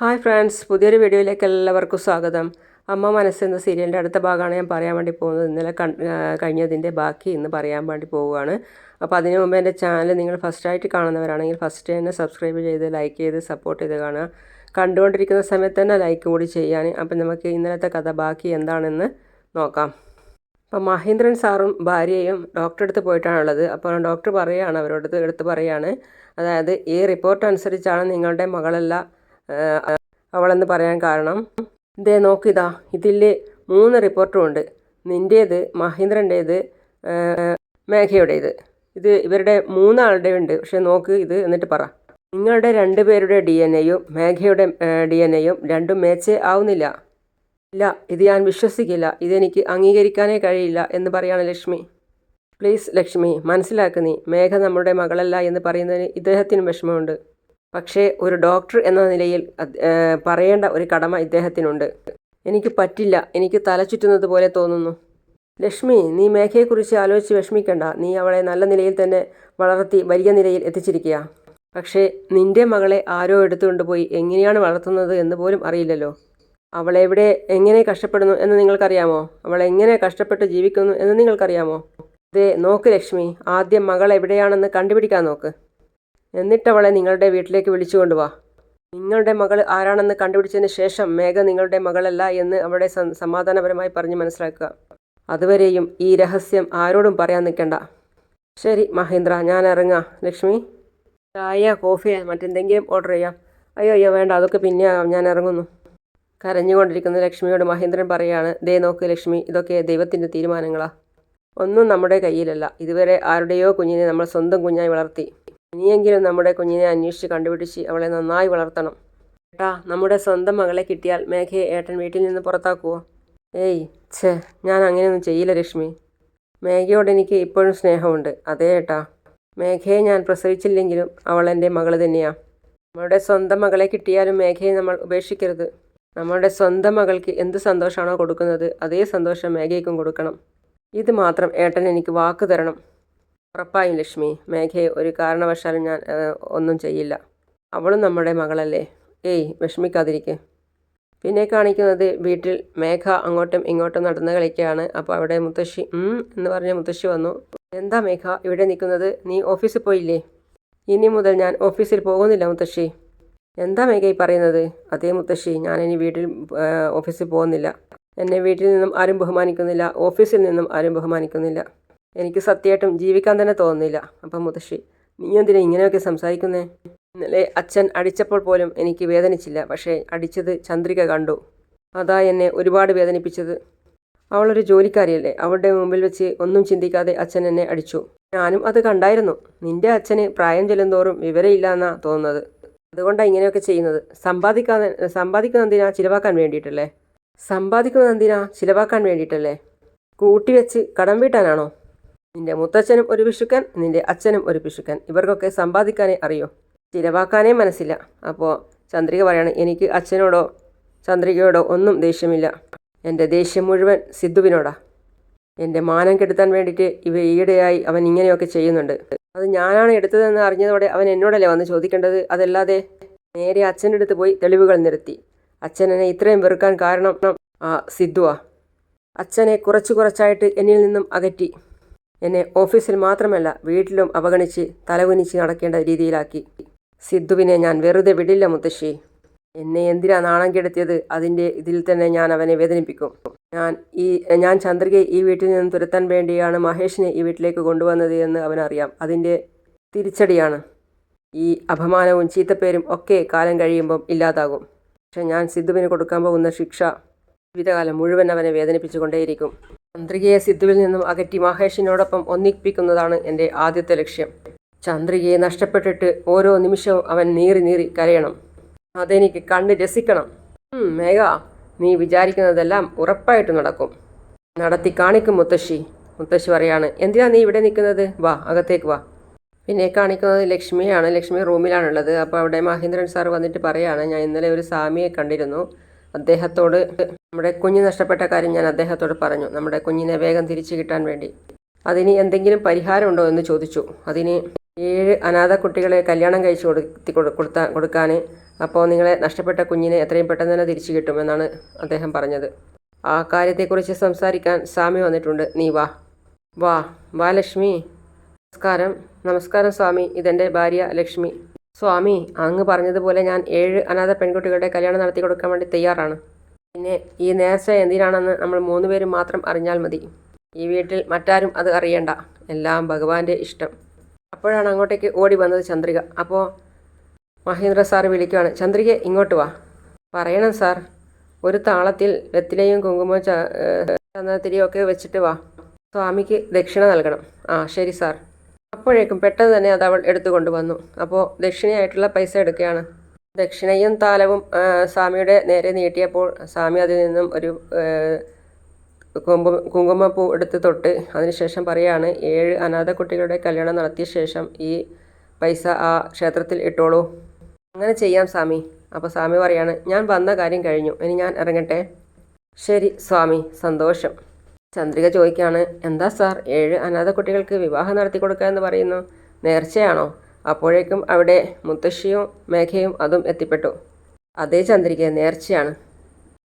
Hi friends പുതിയൊരു വീഡിയോയിലേക്ക് എല്ലാവർക്കും സ്വാഗതം. അമ്മ മനസ്സെന്ന സീരിയലിന്റെ അടുത്ത ഭാഗമാണ് ഞാൻ പറയാൻ വേണ്ടി പോകുന്നത്. ഇന്നലെ കഴിഞ്ഞതിന്റെ ബാക്കി ഇന്ന് പറയാൻ വേണ്ടി പോവുകയാണ്. അപ്പോൾ അതിന് മുമ്പ് എന്റെ ചാനൽ നിങ്ങൾ ഫസ്റ്റായിട്ട് കാണുന്നവരാണെങ്കിൽ ഫസ്റ്റ് തന്നെ സബ്സ്ക്രൈബ് ചെയ്ത് ലൈക്ക് ചെയ്ത് സപ്പോർട്ട് ചെയ്ത് കാണുക. കണ്ടുകൊണ്ടിരിക്കുന്ന സമയത്ത് തന്നെ ലൈക്ക് കൂടി ചെയ്യാൻ അപ്പം നമുക്ക് ഇന്നലത്തെ കഥ ബാക്കി എന്താണെന്ന് നോക്കാം. അപ്പോൾ മഹേന്ദ്രൻ സാറും ഭാര്യയും ഡോക്ടറെ അടുത്ത് പോയിട്ടാണുള്ളത് അപ്പോൾ ഡോക്ടർ പറയുകയാണ് അവരോട് എടുത്ത് പറയുകയാണ് അതായത് ഈ റിപ്പോർട്ട് അനുസരിച്ചാണ് നിങ്ങളുടെ മകളല്ല അവളെന്ന് പറയാൻ കാരണം ഇതേ നോക്കിതാ ഇതിൽ മൂന്ന് റിപ്പോർട്ടും ഉണ്ട് നിന്റേത് മഹീന്ദ്രന്റേത് മേഘയുടേത്. ഇത് ഇവരുടെ മൂന്നാളുടെ ഉണ്ട് പക്ഷെ നോക്ക് ഇത് എന്നിട്ട് പറ. നിങ്ങളുടെ രണ്ട് പേരുടെ ഡി എൻ എയും മേഘയുടെ ഡി എൻ എയും രണ്ടും മേച്ചേ ആവുന്നില്ല. ഇല്ല ഇത് ഞാൻ വിശ്വസിക്കില്ല. ഇതെനിക്ക് അംഗീകരിക്കാനേ കഴിയില്ല എന്ന് പറയാണ് ലക്ഷ്മി. പ്ലീസ് ലക്ഷ്മി മനസ്സിലാക്ക് നീ. മേഘ നമ്മുടെ മകളല്ല എന്ന് പറയുന്നതിന് ഇദ്ദേഹത്തിന് വിഷമമുണ്ട്. പക്ഷേ ഒരു ഡോക്ടർ എന്ന നിലയിൽ പറയേണ്ട ഒരു കടമ ഇദ്ദേഹത്തിനുണ്ട്. എനിക്ക് പറ്റില്ല. എനിക്ക് തല ചുറ്റുന്നത് പോലെ തോന്നുന്നു. ലക്ഷ്മി നീ മേഘയെക്കുറിച്ച് ആലോചിച്ച് വിഷമിക്കണ്ട. നീ അവളെ നല്ല നിലയിൽ തന്നെ വളർത്തി വലിയ നിലയിൽ എത്തിച്ചിരിക്കുക പക്ഷേ നിന്റെ മകളെ ആരോ എടുത്തുകൊണ്ടുപോയി എങ്ങനെയാണ് വളർത്തുന്നത് എന്ന് പോലും അറിയില്ലല്ലോ. അവളെവിടെ എങ്ങനെ കഷ്ടപ്പെടുന്നു എന്ന് നിങ്ങൾക്കറിയാമോ? അവൾ എങ്ങനെ കഷ്ടപ്പെട്ട് ജീവിക്കുന്നു എന്ന് നിങ്ങൾക്കറിയാമോ? ദേ നോക്ക് ലക്ഷ്മി ആദ്യം മകൾ എവിടെയാണെന്ന് കണ്ടുപിടിക്കാൻ നോക്ക്. എന്നിട്ടവളെ നിങ്ങളുടെ വീട്ടിലേക്ക് വിളിച്ചു കൊണ്ടുവാ നിങ്ങളുടെ മകൾ ആരാണെന്ന് കണ്ടുപിടിച്ചതിന് ശേഷം മേഘ നിങ്ങളുടെ മകളല്ല എന്ന് അവിടെ സമാധാനപരമായി പറഞ്ഞ് മനസ്സിലാക്കുക. അതുവരെയും ഈ രഹസ്യം ആരോടും പറയാൻ നിൽക്കണ്ട. ശരി മഹേന്ദ്ര ഞാൻ ഇറങ്ങാം. ലക്ഷ്മി? ചായ കോഫി മറ്റെന്തെങ്കിലും ഓർഡർ ചെയ്യാം. അയ്യോ അയ്യോ വേണ്ട അതൊക്കെ പിന്നെ. ഞാൻ ഇറങ്ങുന്നു. കരഞ്ഞുകൊണ്ടിരിക്കുന്ന ലക്ഷ്മിയോട് മഹേന്ദ്രൻ പറയാണ് ദേ നോക്ക് ലക്ഷ്മി ഇതൊക്കെ ദൈവത്തിന്റെ തീരുമാനങ്ങളാണ് ഒന്നും നമ്മുടെ കയ്യിലല്ല. ഇതുവരെ ആരുടെയോ കുഞ്ഞിനെ നമ്മൾ സ്വന്തം കുഞ്ഞായി വളർത്തി. ഇനിയെങ്കിലും നമ്മുടെ കുഞ്ഞിനെ അന്വേഷിച്ച് കണ്ടുപിടിച്ച് അവളെ നന്നായി വളർത്തണം. ഏട്ടാ നമ്മുടെ സ്വന്തം മകളെ കിട്ടിയാൽ മേഘയെ ഏട്ടൻ വീട്ടിൽ നിന്ന് പുറത്താക്കുമോ ഏയ് ഛേ ഞാൻ അങ്ങനെയൊന്നും ചെയ്യില്ല രശ്മി. മേഘയോട് എനിക്ക് ഇപ്പോഴും സ്നേഹമുണ്ട്. അതേ ഏട്ടാ. മേഘയെ ഞാൻ പ്രസവിച്ചില്ലെങ്കിലും അവൾ എന്റെ മകൾ തന്നെയാണ് നമ്മുടെ സ്വന്തം മകളെ കിട്ടിയാലും മേഘയെ നമ്മൾ ഉപേക്ഷിക്കരുത്. നമ്മുടെ സ്വന്തം മകൾക്ക് എന്ത് സന്തോഷമാണോ കൊടുക്കുന്നത് അതേ സന്തോഷം മേഘയ്ക്കും കൊടുക്കണം. ഇത് മാത്രം ഏട്ടൻ എനിക്ക് വാക്ക് തരണം. ഉറപ്പായും ലക്ഷ്മി. മേഘയെ ഒരു കാരണവശാലും ഞാൻ ഒന്നും ചെയ്യില്ല. അവളും നമ്മുടെ മകളല്ലേ? ഏയ് വിഷമിക്കാതിരിക്കെ. പിന്നെ കാണിക്കുന്നത് വീട്ടിൽ മേഘ അങ്ങോട്ടും ഇങ്ങോട്ടും നടന്ന് കളിക്കുകയാണ്. അപ്പോൾ അവിടെ മുത്തശ്ശി എന്ന് പറഞ്ഞ മുത്തശ്ശി വന്നു. എന്താ മേഘ ഇവിടെ നിൽക്കുന്നത്? നീ ഓഫീസിൽ പോയില്ലേ? ഇനി മുതൽ ഞാൻ ഓഫീസിൽ പോകുന്നില്ല മുത്തശ്ശി. എന്താ മേഘ ഈ പറയുന്നത്? അതേ മുത്തശ്ശി ഞാൻ ഇനി വീട്ടിൽ ഓഫീസിൽ പോകുന്നില്ല. എന്നെ വീട്ടിൽ നിന്നും ആരും ബഹുമാനിക്കുന്നില്ല. ഓഫീസിൽ നിന്നും ആരും ബഹുമാനിക്കുന്നില്ല. എനിക്ക് സത്യമായിട്ടും ജീവിക്കാൻ തന്നെ തോന്നുന്നില്ല. അപ്പം മുത്തശ്ശി നീ എന്തിനാ ഇങ്ങനെയൊക്കെ സംസാരിക്കുന്നേ? ഇന്നലെ അച്ഛൻ അടിച്ചപ്പോൾ പോലും എനിക്ക് വേദനിച്ചില്ല. പക്ഷേ അടിച്ചത് ചന്ദ്രിക കണ്ടു. അതാ എന്നെ ഒരുപാട് വേദനിപ്പിച്ചത്. അവളൊരു ജോലിക്കാരിയല്ലേ. അവളുടെ മുമ്പിൽ വെച്ച് ഒന്നും ചിന്തിക്കാതെ അച്ഛൻ എന്നെ അടിച്ചു. ഞാനും അത് കണ്ടായിരുന്നു. നിന്റെ അച്ഛന് പ്രായം ചെല്ലുന്തോറും വിവരമില്ല എന്നാ തോന്നുന്നത്. അതുകൊണ്ടാണ് ഇങ്ങനെയൊക്കെ ചെയ്യുന്നത്. സമ്പാദിക്കാൻ സമ്പാദിക്കുന്ന എന്തിനാ ചിലവാക്കാൻ വേണ്ടിയിട്ടല്ലേ? സമ്പാദിക്കുന്നത് എന്തിനാ ചിലവാക്കാൻ വേണ്ടിയിട്ടല്ലേ? കൂട്ടിവെച്ച് കടം വീട്ടാനാണോ? നിന്റെ മുത്തച്ഛനും ഒരു പിശുക്കൻ നിന്റെ അച്ഛനും ഒരു പിശുക്കൻ ഇവർക്കൊക്കെ സമ്പാദിക്കാനേ അറിയോ. ചിലവാക്കാനേ മനസ്സില്ല. അപ്പോൾ ചന്ദ്രിക പറയാണ് എനിക്ക് അച്ഛനോടോ ചന്ദ്രികയോടോ ഒന്നും ദേഷ്യമില്ല. എന്റെ ദേഷ്യം മുഴുവൻ സിദ്ധുവിനോടാ. എന്റെ മാനം കെടുത്താൻ വേണ്ടിയിട്ട് ഇവ ഈയിടെയായി അവൻ ഇങ്ങനെയൊക്കെ ചെയ്യുന്നുണ്ട്. അത് ഞാനാണ് എടുത്തതെന്ന് അറിഞ്ഞതോടെ അവൻ എന്നോടല്ലേ വന്ന് ചോദിക്കേണ്ടത്? അതല്ലാതെ നേരെ അച്ഛന്റെ അടുത്ത് പോയി തെളിവുകൾ നിരത്തി. അച്ഛൻ എന്നെ ഇത്രയും വെറുക്കാൻ കാരണം ആ സിദ്ധുവാ. അച്ഛനെ കുറച്ച് കുറച്ചായിട്ട് എന്നിൽ നിന്നും അകറ്റി. എന്നെ ഓഫീസിൽ മാത്രമല്ല വീട്ടിലും അവഗണിച്ച് തലകുനിച്ച് നടക്കേണ്ട രീതിയിലാക്കി. സിദ്ധുവിനെ ഞാൻ വെറുതെ വിടില്ല മുത്തശ്ശി. എന്നെ എന്തിനാ നാണം കെടുത്തിയത്? അതിന്റെ ഇതിൽ തന്നെ ഞാൻ അവനെ വേദനിപ്പിക്കും. ഞാൻ ഈ ഞാൻ ചന്ദ്രികയെ ഈ വീട്ടിൽ നിന്ന് തുരത്താൻ വേണ്ടിയാണ് മഹേഷിനെ ഈ വീട്ടിലേക്ക് കൊണ്ടുവന്നത് എന്ന് അവനറിയാം. അതിന്റെ തിരിച്ചടിയാണ്. ഈ അപമാനവും ചീത്തപ്പേരും ഒക്കെ കാലം കഴിയുമ്പം ഇല്ലാതാകും. പക്ഷെ ഞാൻ സിദ്ധുവിന് കൊടുക്കാൻ പോകുന്ന ശിക്ഷ ജീവിതകാലം മുഴുവൻ അവനെ വേദനിപ്പിച്ചുകൊണ്ടേയിരിക്കും. ചന്ദ്രികയെ സിദ്ധുവിൽ നിന്നും അകറ്റി മഹേഷിനോടൊപ്പം ഒന്നിപ്പിക്കുന്നതാണ് എന്റെ ആദ്യത്തെ ലക്ഷ്യം. ചന്ദ്രികയെ നഷ്ടപ്പെട്ടിട്ട് ഓരോ നിമിഷവും അവൻ നീറി നീറി കരയണം. അതെനിക്ക് കണ്ട് രസിക്കണം. മേഘ നീ വിചാരിക്കുന്നതെല്ലാം ഉറപ്പായിട്ട് നടക്കും. നടത്തി കാണിക്കും മുത്തശ്ശി. മുത്തശ്ശി പറയാണ് എന്തിനാ നീ ഇവിടെ നിൽക്കുന്നത്? വാ അകത്തേക്ക് വാ. പിന്നെ കാണിക്കുന്നത് ലക്ഷ്മിയാണ്. ലക്ഷ്മി റൂമിലാണുള്ളത്. അപ്പോൾ അവിടെ മഹേന്ദ്രൻ സാർ വന്നിട്ട് പറയാണ് ഞാൻ ഇന്നലെ ഒരു സ്വാമിയെ കണ്ടിരുന്നു. അദ്ദേഹത്തോട് നമ്മുടെ കുഞ്ഞ് നഷ്ടപ്പെട്ട കാര്യം ഞാൻ അദ്ദേഹത്തോട് പറഞ്ഞു. നമ്മുടെ കുഞ്ഞിനെ വേഗം തിരിച്ചു കിട്ടാൻ വേണ്ടി. അതിന് എന്തെങ്കിലും പരിഹാരമുണ്ടോ എന്ന് ചോദിച്ചു. അതിന് ഏഴ് അനാഥ കുട്ടികളെ കല്യാണം കഴിച്ചു കൊടുത്തി കൊടു- കൊടുത്താ കൊടുക്കാൻ അപ്പോൾ നിങ്ങളെ നഷ്ടപ്പെട്ട കുഞ്ഞിനെ എത്രയും പെട്ടെന്ന് തന്നെ തിരിച്ചു കിട്ടുമെന്നാണ് അദ്ദേഹം പറഞ്ഞത്. ആ കാര്യത്തെക്കുറിച്ച് സംസാരിക്കാൻ സ്വാമി വന്നിട്ടുണ്ട്. നീ വാ. വാ. വാ ലക്ഷ്മി. നമസ്കാരം. നമസ്കാരം സ്വാമി. ഇതെന്റെ ഭാര്യ ലക്ഷ്മി. സ്വാമി അങ്ങ് പറഞ്ഞതുപോലെ ഞാൻ ഏഴ് അനാഥ പെൺകുട്ടികളുടെ കല്യാണം നടത്തി കൊടുക്കാൻ വേണ്ടി തയ്യാറാണ്. പിന്നെ ഈ നേർച്ച എന്തിനാണെന്ന് നമ്മൾ മൂന്ന് പേരും മാത്രം അറിഞ്ഞാൽ മതി. ഈ വീട്ടിൽ മറ്റാരും അത് അറിയണ്ട. എല്ലാം ഭഗവാന്റെ ഇഷ്ടം. അപ്പോഴാണ് അങ്ങോട്ടേക്ക് ഓടി വന്നത് ചന്ദ്രിക. അപ്പോൾ മഹേന്ദ്ര സാർ വിളിക്കുകയാണ് ചന്ദ്രിക ഇങ്ങോട്ട് വാ. പറയണം സാർ. ഒരു താളത്തിൽ വെത്തിലയും കുങ്കുമവും ചന്ദനത്തിരിയും ഒക്കെ വെച്ചിട്ട് വാ. സ്വാമിക്ക് ദക്ഷിണ നൽകണം. ആ ശരി സാർ. അപ്പോഴേക്കും പെട്ടെന്ന് തന്നെ അത് അവൾ എടുത്തുകൊണ്ട് വന്നു. അപ്പോൾ ദക്ഷിണയായിട്ടുള്ള പൈസ എടുക്കുകയാണ്. ദക്ഷിണയും താലവും സ്വാമിയുടെ നേരെ നീട്ടിയപ്പോൾ സ്വാമി അതിൽ നിന്നും ഒരു കുങ്കുമ കുങ്കുമപ്പൂ എടുത്ത് തൊട്ട് അതിനുശേഷം പറയാണ് ഏഴ് അനാഥ കുട്ടികളുടെ കല്യാണം നടത്തിയ ശേഷം ഈ പൈസ ആ ക്ഷേത്രത്തിൽ ഇട്ടോളൂ. അങ്ങനെ ചെയ്യാം സ്വാമി. അപ്പോൾ സ്വാമി പറയാണ് ഞാൻ വന്ന കാര്യം കഴിഞ്ഞു. ഇനി ഞാൻ ഇറങ്ങട്ടെ? ശരി സ്വാമി സന്തോഷം. ചന്ദ്രിക ചോദിക്കുകയാണ് എന്താ സാർ ഏഴ് അനാഥ കുട്ടികൾക്ക് വിവാഹം നടത്തി കൊടുക്കുക എന്ന് പറയുന്നു. നേർച്ചയാണോ? അപ്പോഴേക്കും അവിടെ മുത്തശ്ശിയും മേഘയും അതും എത്തിപ്പെട്ടു. അതേ ചന്ദ്രിക നേർച്ചയാണ്.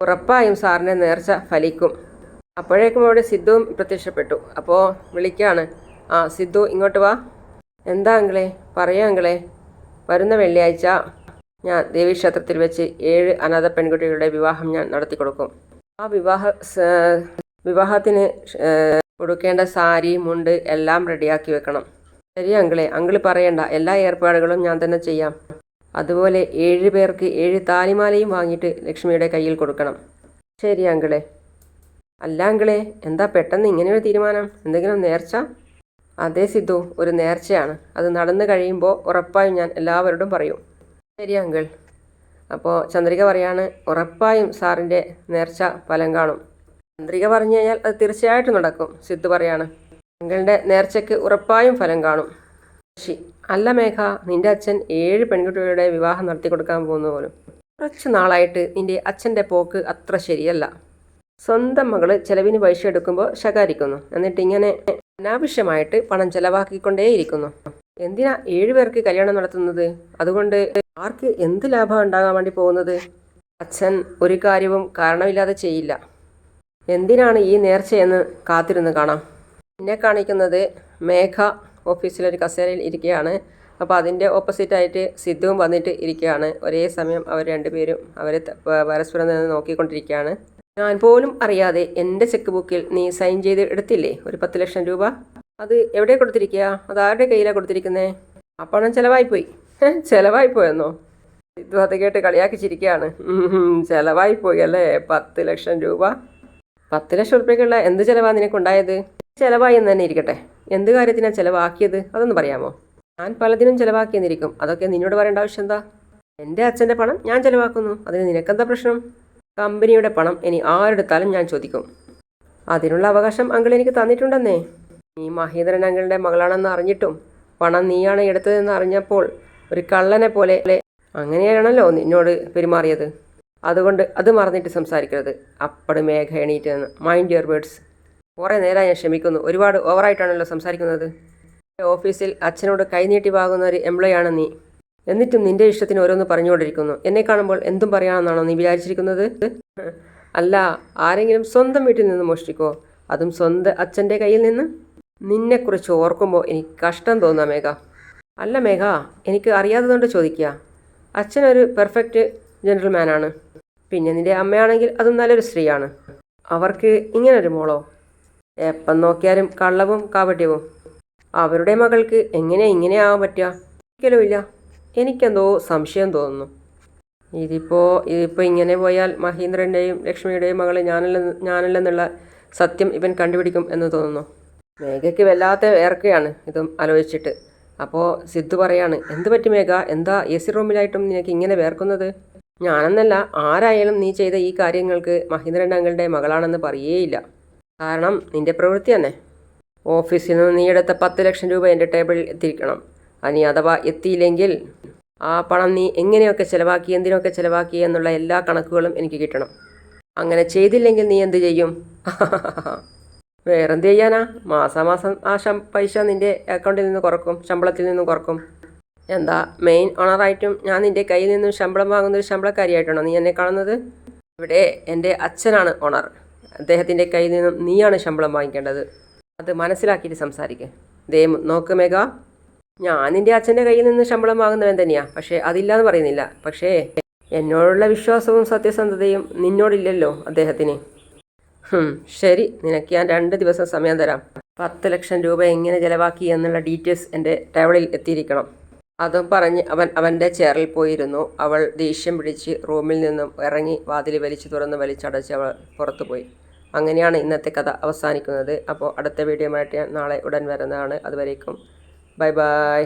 ഉറപ്പായും സാറിന്റെ നേർച്ച ഫലിക്കും. അപ്പോഴേക്കും അവിടെ സിദ്ധുവും പ്രത്യക്ഷപ്പെട്ടു. അപ്പോൾ വിളിക്കുകയാണ് ആ സിദ്ധു ഇങ്ങോട്ട് വാ. എന്താ അങ്കിളെ? പറയാം അങ്കിളെ. വരുന്ന വെള്ളിയാഴ്ച ഞാൻ ദേവീക്ഷേത്രത്തിൽ വെച്ച് ഏഴ് അനാഥ പെൺകുട്ടികളുടെ വിവാഹം ഞാൻ നടത്തി കൊടുക്കും. ആ വിവാഹ വിവാഹത്തിന് കൊടുക്കേണ്ട സാരി മുണ്ട് എല്ലാം റെഡിയാക്കി വെക്കണം. ശരി അങ്കിളെ അങ്കിൾ പറയണ്ട. എല്ലാ ഏർപ്പാടുകളും ഞാൻ തന്നെ ചെയ്യാം. അതുപോലെ ഏഴ് പേർക്ക് ഏഴ് താലിമാലയും വാങ്ങിയിട്ട് ലക്ഷ്മിയുടെ കയ്യിൽ കൊടുക്കണം. ശരി അങ്കിളെ. അല്ല അങ്കിളെ എന്താ പെട്ടെന്ന് ഇങ്ങനെ ഒരു തീരുമാനം? എന്തെങ്കിലും നേർച്ച? അതേ സിദ്ധു ഒരു നേർച്ചയാണ്. അത് നടന്നു കഴിയുമ്പോൾ ഉറപ്പായും ഞാൻ എല്ലാവരോടും പറയും. ശരി അങ്കിൾ. അപ്പോൾ ചന്ദ്രിക പറയാണ് ഉറപ്പായും സാറിന്റെ നേർച്ച ഫലം കാണും. ചന്ദ്രിക പറഞ്ഞു കഴിഞ്ഞാൽ അത് തീർച്ചയായിട്ടും നടക്കും സിദ്ധു പറയാണ്. അങ്കിളുടെ നേർച്ചയ്ക്ക് ഉറപ്പായും ഫലം കാണും. ശശി അല്ല മേഘ നിന്റെ അച്ഛൻ ഏഴ് പെൺകുട്ടികളുടെ വിവാഹം നടത്തി കൊടുക്കാൻ പോകുന്ന പോലും. കുറച്ച് നാളായിട്ട് നിന്റെ അച്ഛന്റെ പോക്ക് അത്ര ശരിയല്ല. സ്വന്തം മകൾ ചെലവിന് പൈസ എടുക്കുമ്പോൾ ശകാരിക്കുന്നു. എന്നിട്ട് ഇങ്ങനെ അനാവശ്യമായിട്ട് പണം ചെലവാക്കിക്കൊണ്ടേയിരിക്കുന്നു. എന്തിനാ ഏഴുപേർക്ക് കല്യാണം നടത്തുന്നത്? അതുകൊണ്ട് ആർക്ക് എന്ത് ലാഭം ഉണ്ടാകാൻ വേണ്ടി പോകുന്നത്? അച്ഛൻ ഒരു കാര്യവും കാരണമില്ലാതെ ചെയ്യില്ല. എന്തിനാണ് ഈ നേർച്ചയെന്ന് കാത്തിരുന്ന് കാണാം. എന്നെ കാണിക്കുന്നത് മേഘ ഓഫീസിലൊരു കസേരയിൽ ഇരിക്കുകയാണ്. അപ്പോൾ അതിന്റെ ഓപ്പോസിറ്റായിട്ട് സിദ്ധുവും വന്നിട്ട് ഇരിക്കുകയാണ്. ഒരേ സമയം അവർ രണ്ടുപേരും അവരെ പരസ്പരം നിന്ന് നോക്കിക്കൊണ്ടിരിക്കുകയാണ്. ഞാൻ പോലും അറിയാതെ എന്റെ ചെക്ക് ബുക്കിൽ നീ സൈൻ ചെയ്ത് എടുത്തില്ലേ? ഒരു പത്ത് ലക്ഷം രൂപ? അത് എവിടെ കൊടുത്തിരിക്കുക? അത് ആരുടെ കയ്യിലാണ് കൊടുത്തിരിക്കുന്നത് ആ പണം ചിലവായിപ്പോയി ചിലവായിപ്പോയെന്നോ? സിദ്ധു അത് കേട്ട് കളിയാക്കി ചിരിക്കുകയാണ് ഉം, ചിലവായിപ്പോയി അല്ലേ? പത്ത് ലക്ഷം രൂപ? പത്ത് ലക്ഷം ഉറുപ്പ്യക്കുള്ള എന്ത് ചിലവാണ് നിനക്കുണ്ടായത്? ചിലവായി എന്ന് തന്നെ ഇരിക്കട്ടെ. എന്ത് കാര്യത്തിനാണ് ചിലവാക്കിയത്? അതൊന്ന് പറയാമോ? ഞാൻ പലതിനും ചിലവാക്കിയെന്നിരിക്കും. അതൊക്കെ നിന്നോട് പറയേണ്ട ആവശ്യം എന്താ? എന്റെ അച്ഛന്റെ പണം ഞാൻ ചിലവാക്കുന്നു. അതിന് നിനക്കെന്താ പ്രശ്നം? കമ്പനിയുടെ പണം ഇനി ആരെടുത്താലും ഞാൻ ചോദിക്കും. അതിനുള്ള അവകാശം അങ്കിൾ എനിക്ക് തന്നിട്ടുണ്ടെന്നേ. നീ മഹീന്ദ്രൻ അങ്കിളിന്റെ മകളാണെന്ന് അറിഞ്ഞിട്ടും പണം നീയാണ് എടുത്തതെന്ന് അറിഞ്ഞപ്പോൾ ഒരു കള്ളനെ പോലെ അങ്ങനെയാണല്ലോ നിന്നോട് പെരുമാറിയത്. അതുകൊണ്ട് അത് മറന്നിട്ട് സംസാരിക്കരുത്. അപ്പട് മേഘ എണീറ്റ് നിന്ന് മൈൻഡ് യുവർ വേർഡ്സ് കുറേ നേരം ഞാൻ ക്ഷമിക്കുന്നു. ഒരുപാട് ഓവറായിട്ടാണല്ലോ സംസാരിക്കുന്നത്. ഓഫീസിൽ അച്ഛനോട് കൈനീട്ടി വാങ്ങുന്ന ഒരു എംപ്ലോയി ആണ് നീ. എന്നിട്ടും നിന്റെ ഇഷ്ടത്തിന് ഓരോന്ന് പറഞ്ഞുകൊണ്ടിരിക്കുന്നു. എന്നെ കാണുമ്പോൾ എന്തും പറയാമെന്നാണോ നീ വിചാരിച്ചിരിക്കുന്നത്? അല്ല ആരെങ്കിലും സ്വന്തം വീട്ടിൽ നിന്ന് മോഷ്ടിക്കോ അതും സ്വന്തം അച്ഛന്റെ കയ്യിൽ നിന്ന്? നിന്നെക്കുറിച്ച് ഓർക്കുമ്പോൾ എനിക്ക് കഷ്ടം തോന്നാം മേഘ. അല്ല മേഘ എനിക്ക് അറിയാത്തതുകൊണ്ട് ചോദിക്കുക. അച്ഛനൊരു പെർഫെക്റ്റ് ജെന്റിൽമാനാണ് പിന്നെ നിന്റെ അമ്മയാണെങ്കിൽ അതും നല്ലൊരു സ്ത്രീയാണ്. അവർക്ക് ഇങ്ങനൊരു മോളോ? എപ്പം നോക്കിയാലും കള്ളവും കാപട്യവും. അവരുടെ മകൾക്ക് എങ്ങനെ ഇങ്ങനെ ആവാൻ പറ്റുക? ഒരിക്കലുമില്ല. എനിക്കെന്തോ സംശയം തോന്നുന്നു. ഇതിപ്പോൾ ഇതിപ്പോൾ ഇങ്ങനെ പോയാൽ മഹീന്ദ്രന്റെയും ലക്ഷ്മിയുടെയും മകൾ ഞാനല്ല ഞാനല്ലെന്നുള്ള സത്യം ഇവൻ കണ്ടുപിടിക്കും എന്ന് തോന്നുന്നു. മേഘയ്ക്ക് വല്ലാത്ത വേർക്കുകയാണ് ഇതും ആലോചിച്ചിട്ട്. അപ്പോൾ സിദ്ധു പറയാണ് എന്ത് പറ്റി മേഘ? എന്താ എ സി റൂമിലായിട്ടും നിനക്ക് ഇങ്ങനെ വേർക്കുന്നത്? ഞാനെന്നല്ല ആരായാലും നീ ചെയ്ത ഈ കാര്യങ്ങൾക്ക് മഹീന്ദ്രൻ അങ്ങളുടെ മകളാണെന്ന് പറയേയില്ല. കാരണം നിന്റെ പ്രവൃത്തി തന്നെ. ഓഫീസിൽ നിന്ന് നീ എടുത്ത പത്ത് ലക്ഷം രൂപ എന്റെ ടേബിളിൽ എത്തിയിരിക്കണം. അനി അഥവാ എത്തിയില്ലെങ്കിൽ ആ പണം നീ എങ്ങനെയൊക്കെ ചിലവാക്കി എന്തിനൊക്കെ ചിലവാക്കി എന്നുള്ള എല്ലാ കണക്കുകളും എനിക്ക് കിട്ടണം. അങ്ങനെ ചെയ്തില്ലെങ്കിൽ നീ എന്ത് ചെയ്യും? വേറെന്ത് ചെയ്യാനാ? മാസാമാസം ആ പൈസ നിന്റെ അക്കൗണ്ടിൽ നിന്ന് കുറക്കും ശമ്പളത്തിൽ നിന്ന് കുറക്കും. എന്താ മെയിൻ ഓണറായിട്ടും ഞാൻ നിന്റെ കയ്യിൽ നിന്നും ശമ്പളം വാങ്ങുന്ന ഒരു ശമ്പളക്കാരിയായിട്ടാണോ നീ എന്നെ കാണുന്നത്? ഇവിടെ എന്റെ അച്ഛനാണ് ഓണർ അദ്ദേഹത്തിന്റെ കയ്യിൽ നിന്നും നീയാണ് ശമ്പളം വാങ്ങിക്കേണ്ടത്. അത് മനസ്സിലാക്കിയിട്ട് സംസാരിക്കുക ദേ നോക്ക് മേഘ. ഞാൻ നിന്റെ അച്ഛന്റെ കയ്യിൽ നിന്ന് ശമ്പളം വാങ്ങുന്നവൻ തന്നെയാണ് പക്ഷേ അതില്ലാന്ന് പറയുന്നില്ല. പക്ഷേ എന്നോടുള്ള വിശ്വാസവും സത്യസന്ധതയും നിന്നോടില്ലല്ലോ അദ്ദേഹത്തിന്. ശരി. നിനക്ക് ഞാൻ രണ്ട് ദിവസം സമയം തരാം. പത്ത് ലക്ഷം രൂപ എങ്ങനെ ചിലവാക്കി എന്നുള്ള ഡീറ്റെയിൽസ് എന്റെ ടേബിളിൽ എത്തിയിരിക്കണം. അതും പറഞ്ഞ് അവൻ അവന്റെ ചേറിൽ പോയിരുന്നു. അവൾ ദേഷ്യം പിടിച്ച് റൂമിൽ നിന്നും ഇറങ്ങി വാതിൽ വലിച്ചു തുറന്ന് വലിച്ചടച്ച് അവൾ പുറത്തുപോയി അങ്ങനെയാണ് ഇന്നത്തെ കഥ അവസാനിക്കുന്നത്. അപ്പോൾ അടുത്ത വീഡിയോ ആയിട്ട് ഞാൻ നാളെ ഉടൻ വരുന്നതാണ്. അതുവരേക്കും. Bye bye.